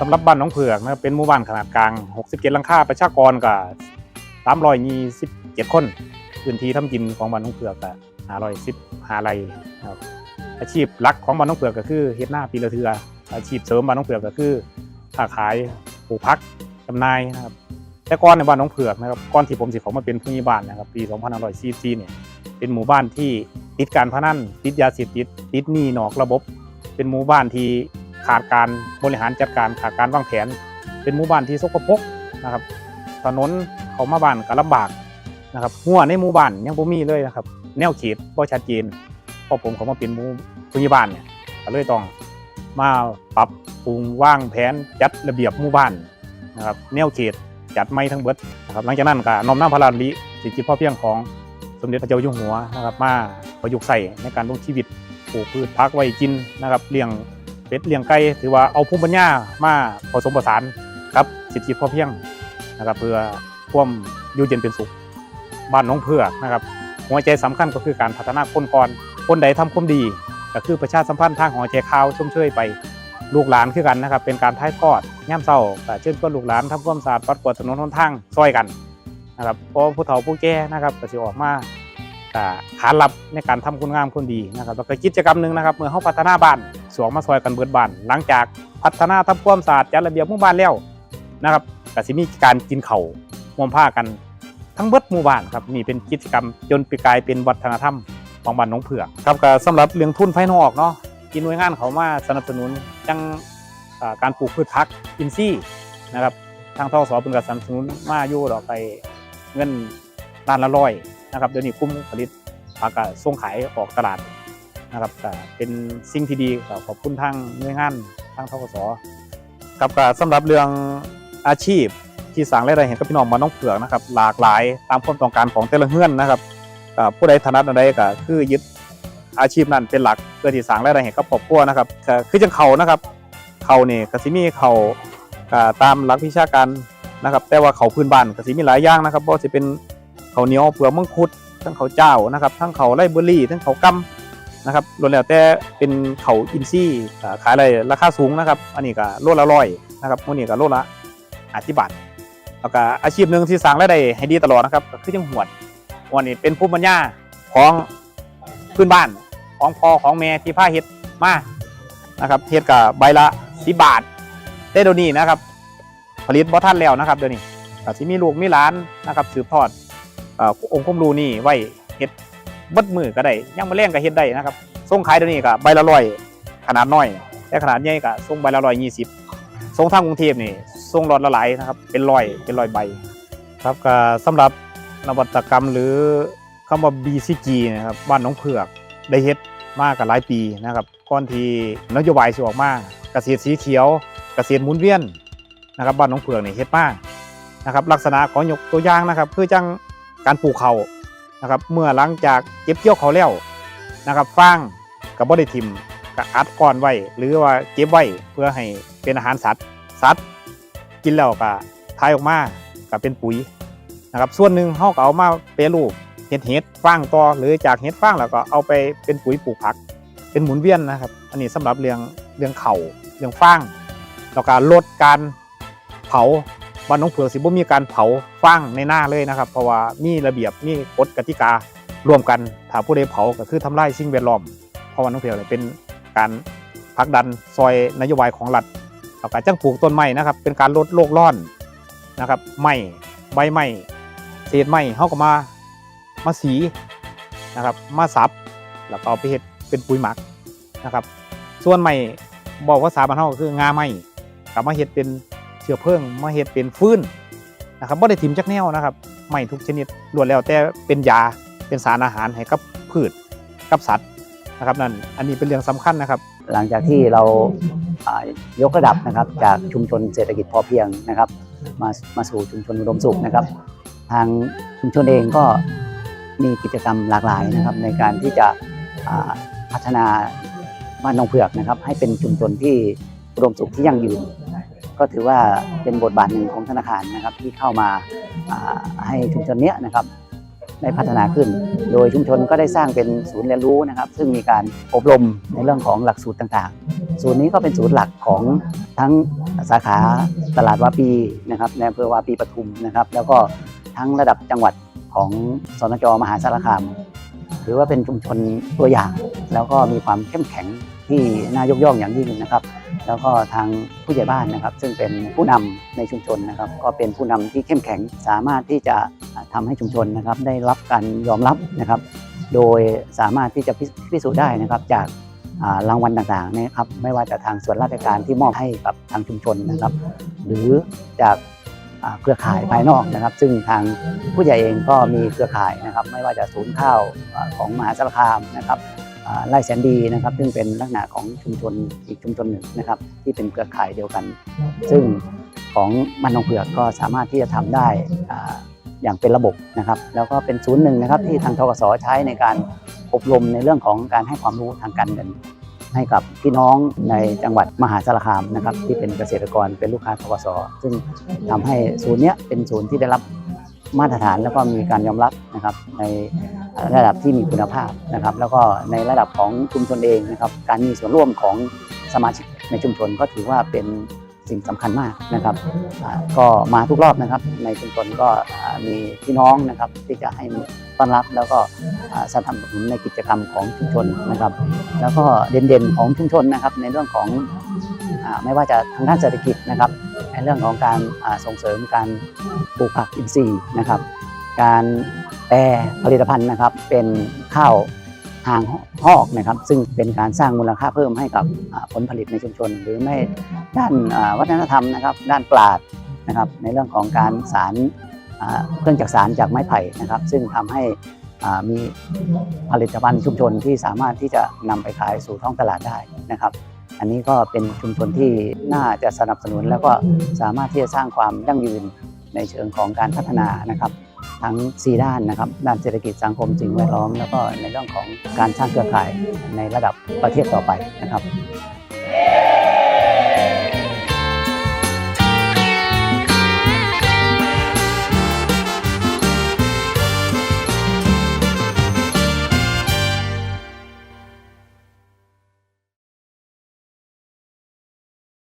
สำหรับบ้านหน้องเผือกนะเป็นหมู่บ้านขนาดกลาง 67หลังคาประชากรก็327 คน พื้นที่ทำกินของบ้านหน้องเผือกก็515ไร่ครับอาชีพหลักของบ้านหน้องเผือกก็คือเฮ็ดหน้าปีละเทือ อาชีพเสริมบ้านหน้องเผือกก็คือค้าขายปลูกพักจำหน่ายนะครับแต่ก่อนในบ้านหน้องเผือกนะครับก่อนที่ผมสิเขามาเป็นผู้ใหญ่บ้านนะครับปี2544เนี่ยเป็นหมู่บ้านที่ติดการพนันติดยาเสพติดติดหนี้นอกระบบ เป็นหมู่บ้านที่ ขาดการบริหารจัดการขาดการวางแผน เป็นหมู่บ้านที่สกปรกนะครับ ถนนเขามาบ้านก็ลำบากนะครับหัวในหมู่บ้านยังบ่มีเลยนะครับ แนวเขตบ่ชัดเจนพอผมเขามาเป็นหมู่ผู้ใหญ่บ้านเนี่ยก็เลยต้องมาปรับปรุงวางแผนจัดระเบียบหมู่บ้านนะครับแนวเขตจัดไม่ทั้งเบิดนะครับหลังจากนั้นก็น้อมนำพระราชดำริสิทธิพ่อเพียงของสมเด็จพระเจ้าอยู่หัวนะครับมาประยุกต์ใส่ในการลงชีวิตปลูกพืชพักไว้กินนะครับเลี้ยง เป็ดเลี้ยงไก่ถือว่าเอาภูมิปัญญามาผสมผสานครับสิทธิพอเพียงนะครับเพื่อความอยู่เย็นเป็นสุข บ้านน้องเผือนะครับหัวใจสำคัญก็คือการพัฒนาคนก่อนคนใดทำความดีก็คือประชาสัมพันธ์ทางหัวใจข่าวชมเชยไปลูกหลานคือกันนะครับ เป็นการท้ายทอดย่ำเศร้าก็เชิญชวนลูกหลานทำความสะอาดปัดกวาดถนนหนทางซอยกันนะครับเพราะผู้เฒ่าผู้แก่นะครับก็จะออกมาขานรับในการทำคุณงามคุณดีนะครับแล้วก็กิจกรรมหนึ่งนะครับ เมื่อเขาพัฒนาบ้าน สวงมาซอยกันเบิดบ้านหลังจากพัฒนาทำความสะอาดจัดระเบียบหมู่บ้านแล้วนะครับก็สิมีการกินเข่าวร่วมผ้ากันทั้งเบิดหมู่บ้านครับนี่เป็นกิจกรรมจนไปกลายเป็นวัฒนธรรมของบ้านหนองเผือกครับก็สำหรับเรื่องทุนไฟนอกเนาะกินหน่วยงานเขามาสนับสนุนจังการปลูกพืชพักอินทรีย์นะครับทางทสเป็นการสนับสนุนมาอยู่ดอกไปเงินล้านละร้อยนะครับเดี๋ยวนี้กลุ่มผลิตผักก็ส่งขายออกตลาด นะครับก็เป็นสิ่งที่ดีก็ขอบคุณทางหน่วยงานทางทกสครับก็สำหรับเรื่องอาชีพที่สร้างรายได้เห็นกับพี่น้องมาน้องเผือกนะครับ หลากหลายตามความต้องการของแต่ละเฮือนนะครับผู้ใดถนัดอะไรก็คือยึดอาชีพนั้นเป็นหลักเพื่อที่สร้างรายได้ให้กับครอบครัวนะครับคือจังเขานะครับเขานี่กสิมีเขาตามหลักวิชาการนะครับ แต่ว่าเขาพื้นบ้านกสิมีหลายอย่างนะครับบ่ว่าสิเป็นเขาเหนียวเปลือกมังคุดทั้งเขาเจ้านะครับ ทั้งเขาไรเบอร์รี่ ทั้งเขากำ นะครับรวมแล้วแต่เป็นเขาอินซี่ขายอะไรราคาสูงนะครับ อันนี้ก็โลละร้อยนะครับมื้อนี้ก็โลละอาิบาทแล้วก็อาชีพหนึ่งที่สร้างรายได้ให้ดีตลอดนะครับก็คือจังหวดหวดนี้เป็นภูมิปัญญาของพื้นบ้านของพ่อของแม่ที่พาเฮ็ดมานะครับเฮ็ดกับใบละ10บาทแต่เดี๋ยวนี้นะครับ ผลิตบ่ทันแล้วนะครับเดี๋ยวนี้ก็สิมีลูกมีหลานนะครับสืบทอดอองค์คมรูนี่ไว้เฮ็ด บดมือก็ได้ยังมาเลี้ยงก็เฮ็ดได้นะครับส่งขายเดี๋ยวนี้ก็ใบละร้อยขนาดน้อยแต่ขนาดใหญ่ก็ส่งใบละร้อยยี่สิบส่งทางกรุงเทพนี่ส่งรถละหลายนะครับเป็นร้อยเป็นร้อยใบ ครับก็สำหรับนวัตกรรมหรือคำว่า BCG นะครับบ้านหน้องเผือกได้เฮ็ดมากกับหลายปีนะครับก่อนที่นโยบายสิออกมากเกษตรสีเขียว เกษตรหมุนเวียนนะครับบ้านหน้องเผือกนี่เฮ็ดมากนะครับลักษณะของยกตัวอย่างนะครับ คือจังการปลูกเขา นะครับเมื่อหลังจากเก็บเกี่ยวเขาแล้วนะครับฟางกับบ่ได้ทิมกับอัดก้อนไว้หรือว่าเก็บไว้เพื่อให้เป็นอาหารสัตว์สัตว์ กินแล้วก็ทายออกมาก็เป็นปุ๋ยนะครับส่วนหนึ่งเขาก็เอามาเปรรูปเห็ดเห็ดฟางต่อหรือจากเห็ดฟางแล้วก็เอาไปเป็นปุ๋ยปลูกผัก เป็นหมุนเวียนนะครับ อันนี้สำหรับเรื่องเรื่องเขาเรื่องฟางแล้วก็ลดการเผา บ้านน้องเผือกสิบ่มีการเผาฟางในหน้าเลยนะครับ เพราะว่ามีระเบียบมีกฎกติการ่วมกันถ้าผู้ใดเผาก็คือทำลายสิ่งแวดล้อม เพราะว่าน้องเผือกเป็นการผลักดันซอยนโยบายของรัฐแล้วก็จังปลูกต้นไม้นะครับ เป็นการลดโลกร้อนนะครับไม้ใบไม้เศษไม้เฮาก็มามาสีนะครับ มาสับแล้วก็เอาไปเฮ็ดเป็นปุ๋ยหมักนะครับ ส่วนไม้บอกว่าสาบ้านเฮาก็คืองาไม้กลับมาเฮ็ดเป็น ชื้อเพลิงมาเฮ็ดเป็นฟืนนะครับบ่ได้ถิ่มจักแนวนะครับไม่ทุกชนิดล้วนแล้วแต่เป็นยาเป็นสารอาหารให้กับพืชกับสัตว์นะครับนั่นอันนี้เป็นเรื่องสำคัญนะครับ หลังจากที่เราอ่ายกระดับนะครับจากชุมชนเศรษฐกิจพอเพียงนะครับมามาสู่ชุมชนอุดมสุขนะครับ ทางชุมชนเองก็มีกิจกรรมหลากหลายนะครับ ในการที่จะอ่าพัฒนาบ้านหนองเผือกนะครับ ให้เป็นชุมชนที่อุดมสุขที่ยั่งยืน ก็ถือว่าเป็นบทบาทหนึ่งของธนาคารนะครับที่เข้ามาให้ชุมชนเนี้ยนะครับได้พัฒนาขึ้น โดยชุมชนก็ได้สร้างเป็นศูนย์เรียนรู้นะครับ ซึ่งมีการอบรมในเรื่องของหลักสูตรต่างๆ ศูนย์นี้ก็เป็นศูนย์หลักของทั้งสาขาตลาดวาปีนะครับในอำเภอวาปีปทุมนะครับ แล้วก็ทั้งระดับจังหวัดของสนจมหาสารคาม ถือว่าเป็นชุมชนตัวอย่าง แล้วก็มีความเข้มแข็ง ที่น่ายกย่องอย่างยิ่งนะครับ แล้วก็ทางผู้ใหญ่บ้านนะครับ ซึ่งเป็นผู้นำในชุมชนนะครับ ก็เป็นผู้นำที่เข้มแข็งสามารถที่จะทำให้ชุมชนนะครับ ได้รับการยอมรับนะครับ โดยสามารถที่จะพิสูจน์ได้นะครับจากรางวัลต่างๆนะครับไม่ว่าจะทางส่วนราชการที่มอบให้กับทางชุมชนนะครับ หรือจากเครือข่ายภายนอกนะครับ ซึ่งทางผู้ใหญ่เองก็มีเครือข่ายนะครับ ไม่ว่าจะศูนย์ข้าวของมหาสารคามนะครับ ไร่แสนดีนะครับ ซึ่งเป็นลักษณะของชุมชนอีกชุมชนหนึ่งนะครับ ที่เป็นเครือข่ายเดียวกัน ซึ่งของมันนองเผือกก็สามารถที่จะทำได้อ่าอย่างเป็นระบบนะครับ แล้วก็เป็นศูนย์หนึ่งนะครับที่ทางทกสใช้ในการอบรมในเรื่องของการให้ความรู้ทางการเงินให้กับพี่น้องในจังหวัดมหาสารคามนะครับ ที่เป็นเกษตรกรเป็นลูกค้าทกสซึ่งทำให้ศูนย์เนี้ยเป็นศูนย์ที่ได้รับมาตรฐานแล้วก็มีการยอมรับนะครับใน ระดับที่มีคุณภาพนะครับ แล้วก็ในระดับของชุมชนเองนะครับ การมีส่วนร่วมของสมาชิกในชุมชนก็ถือว่าเป็นสิ่งสำคัญมากนะครับ ก็มาทุกรอบนะครับ ในชุมชนก็มีพี่น้องนะครับที่จะให้ต้อนรับแล้วก็สนับสนุนในกิจกรรมของชุมชนนะครับ แล้วก็เด่นๆของชุมชนนะครับ ในเรื่องของไม่ว่าจะทางด้านเศรษฐกิจนะครับ ในเรื่องของการส่งเสริมการปลูกผักอินทรีย์นะครับ การ แปรผลิตภัณฑ์นะครับเป็นข้าวหางหอกนะครับ ซึ่งเป็นการสร้างมูลค่าเพิ่มให้กับผลผลิตในชุมชน หรือไม่ด้านวัฒนธรรมนะครับ ด้านปราดนะครับในเรื่องของการสารเครื่องจักสารจากไม้ไผ่นะครับ ซึ่งทำให้มีผลิตภัณฑ์ชุมชนที่สามารถที่จะนำไปขายสู่ท้องตลาดได้นะครับ อันนี้ก็เป็นชุมชนที่น่าจะสนับสนุนแล้วก็สามารถที่จะสร้างความยั่งยืนในเชิงของการพัฒนานะครับ ทั้ง 4 ด้านนะครับด้านเศรษฐกิจสังคมสิ่งแวดล้อม แล้วก็ในเรื่องของการสร้างเครือข่ายในระดับประเทศต่อไปนะครับ